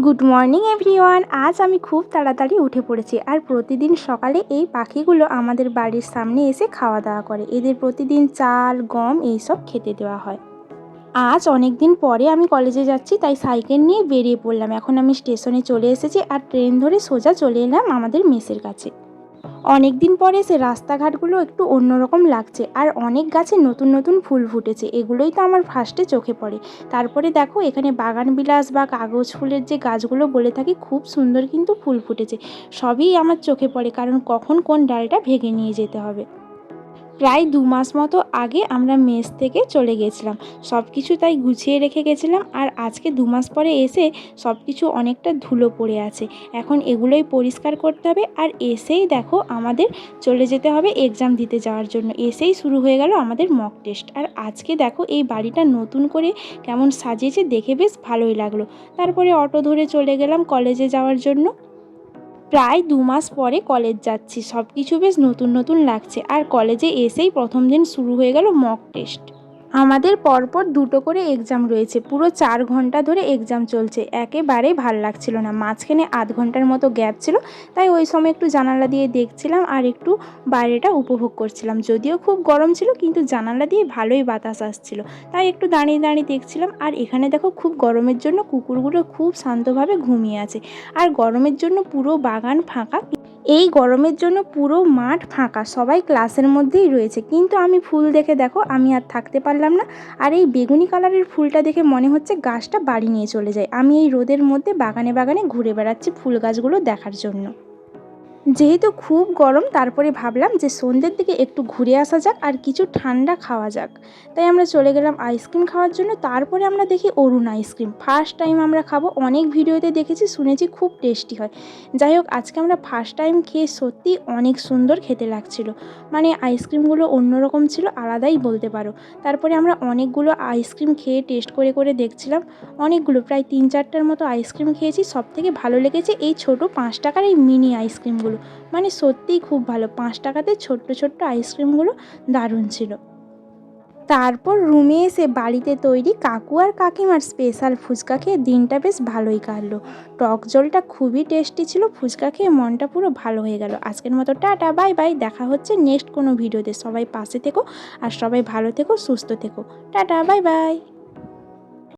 Good morning everyone আজ আমি খুব তাড়াতাড়ি উঠে পড়েছি আর প্রতিদিন সকালে এই পাখিগুলো আমাদের বাড়ির সামনে এসে খাওয়া দাওয়া করে। এদের প্রতিদিন চাল, গম এইসব খেতে দেওয়া হয়। আজ অনেক দিন পরে আমি কলেজে যাচ্ছি, তাই সাইকেল নিয়ে বেরিয়ে পড়লাম। এখন আমি স্টেশনে চলে এসেছি আর ট্রেন ধরে সোজা চলে এলাম আমাদের মেসের কাছে। অনেক দিন পরে সে রাস্তাঘাটগুলো একটু অন্যরকম লাগছে আর অনেক গাছে নতুন নতুন ফুল ফুটেছে। এগুলোই তো আমার ফার্স্টে চোখে পড়ে। তারপরে দেখো, এখানে বাগান বিলাস বা কাগজ ফুলের যে গাছগুলো বলে থাকি, খুব সুন্দর কিন্তু ফুল ফুটেছে। সবই আমার চোখে পড়ে, কারণ কখন কোন ডালটা ভেঙে নিয়ে যেতে হবে। প্রায় দু মাস মতো আগে আমরা মেস থেকে চলে গেছিলাম। সব কিছু তাই গুছিয়ে রেখে গেছিলাম আর আজকে দু মাস পরে এসে সব কিছু অনেকটা ধুলো পড়ে আছে। এখন এগুলোই পরিষ্কার করতে হবে আর এসেই দেখো আমাদের চলে যেতে হবে এক্সাম দিতে যাওয়ার জন্য। এসেই শুরু হয়ে গেল আমাদের মক টেস্ট আর আজকে দেখো এই বাড়িটা নতুন করে কেমন সাজিয়েছে দেখে বেশ ভালোই লাগল। তারপরে অটো ধরে চলে গেলাম কলেজে যাওয়ার জন্য। প্রায় দু মাস পরে কলেজ যাচ্ছি। সব কিছু বেশ নতুন নতুন লাগছে। আর কলেজে এসেই প্রথম দিন শুরু হয়ে গেল মক টেস্ট আমাদের পরপর দুটো করে এক্সাম রয়েছে। পুরো চার ঘণ্টা ধরে এক্সাম চলছে। একেবারেই ভালো লাগছিল না। মাঝখানে আধ ঘণ্টার মতো গ্যাপ ছিল, তাই ওই সময় একটু জানালা দিয়ে দেখছিলাম আর একটু বাইরেটা উপভোগ করছিলাম। যদিও খুব গরম ছিল, কিন্তু জানালা দিয়ে ভালোই বাতাস আসছিল। তাই একটু দাঁড়িয়ে দাঁড়িয়ে দেখছিলাম আর এখানে দেখো খুব গরমের জন্য কুকুরগুলো খুব শান্তভাবে ঘুমিয়ে আছে। আর গরমের জন্য পুরো বাগান ফাঁকা। এই গরমের জন্য পুরো মাঠ ফাঁকা, সবাই ক্লাসের মধ্যেই রয়েছে। কিন্তু আমি ফুল দেখে, দেখো, আমি আর থাকতে পারলাম না। আর এই বেগুনি কালারের ফুলটা দেখে মনে হচ্ছে গাছটা বাড়ি নিয়ে চলে যায়। আমি এই রোদের মধ্যে বাগানে বাগানে ঘুরে বেড়াচ্ছি ফুল গাছগুলো দেখার জন্য। যেহেতু খুব গরম, তারপরে ভাবলাম যে সন্ধ্যের দিকে একটু ঘুরে আসা যাক আর কিছু ঠান্ডা খাওয়া যাক। তাই আমরা চলে গেলাম আইসক্রিম খাওয়ার জন্য। তারপরে আমরা দেখি অরুণ আইসক্রিম। ফার্স্ট টাইম আমরা খাব। অনেক ভিডিওতে দেখেছি, শুনেছি খুব টেস্টি হয়। যাই হোক, আজকে আমরা ফার্স্ট টাইম খেয়ে সত্যি অনেক সুন্দর খেতে লাগছিল। মানে আইসক্রিমগুলো অন্যরকম ছিল, আলাদাই বলতে পারো। তারপরে আমরা অনেকগুলো আইসক্রিম খেয়ে টেস্ট করে করে দেখছিলাম। অনেকগুলো, প্রায় তিন চারটার মতো আইসক্রিম খেয়েছি। সব থেকে ভালো লেগেছে এই ছোট পাঁচ টাকার এই মিনি আইসক্রিমগুলো মানে সত্যিই খুব ভালো। পাঁচ টাকাতে ছোট্ট ছোট্ট আইসক্রিমগুলো দারুণ ছিল। তারপর রুমে এসে বাড়িতে তৈরি কাকু আর কাকিমার স্পেশাল ফুচকা খেয়ে দিনটা বেশ ভালোই কাটলো। টক জলটা খুবই টেস্টি ছিল, ফুচকা খেয়ে মনটা পুরো ভালো হয়ে গেল। আজকের মতো টাটা বাই বাই দেখা হচ্ছে নেক্সট কোনো ভিডিওতে। সবাই পাশে থেকো আর সবাই ভালো থেকো, সুস্থ থেকো। Tata bye bye